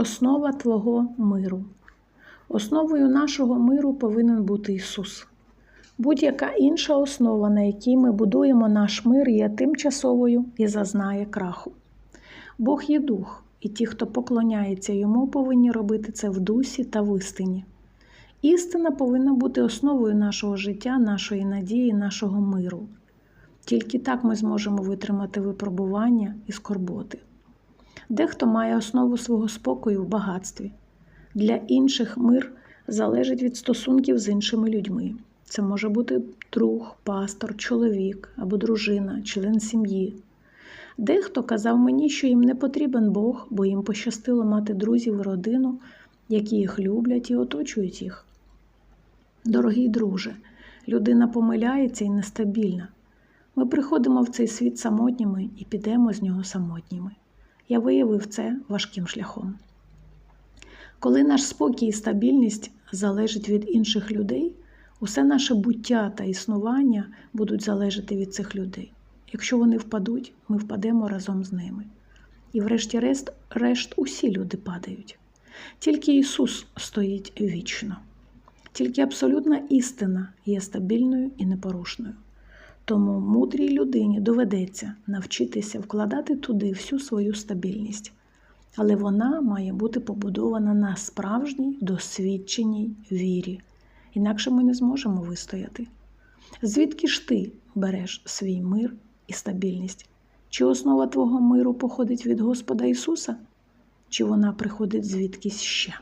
Основа Твого миру. Основою нашого миру повинен бути Ісус. Будь-яка інша основа, на якій ми будуємо наш мир, є тимчасовою і зазнає краху. Бог є дух, і ті, хто поклоняється йому, повинні робити це в дусі та в істині. Істина повинна бути основою нашого життя, нашої надії, нашого миру. Тільки так ми зможемо витримати випробування і скорботи. Дехто має основу свого спокою в багатстві. Для інших мир залежить від стосунків з іншими людьми. Це може бути друг, пастор, чоловік або дружина, член сім'ї. Дехто казав мені, що їм не потрібен Бог, бо їм пощастило мати друзів і родину, які їх люблять і оточують їх. Дорогий друже, людина помиляється і нестабільна. Ми приходимо в цей світ самотніми і підемо з нього самотніми. Я виявив це важким шляхом. Коли наш спокій і стабільність залежить від інших людей, усе наше буття та існування будуть залежати від цих людей. Якщо вони впадуть, ми впадемо разом з ними. І врешті-решт решт усі люди падають. Тільки Ісус стоїть вічно. Тільки абсолютна істина є стабільною і непорушною. Тому мудрій людині доведеться навчитися вкладати туди всю свою стабільність. Але вона має бути побудована на справжній досвідченій вірі. Інакше ми не зможемо вистояти. Звідки ж ти береш свій мир і стабільність? Чи основа твого миру походить від Господа Ісуса, чи вона приходить звідкись ще?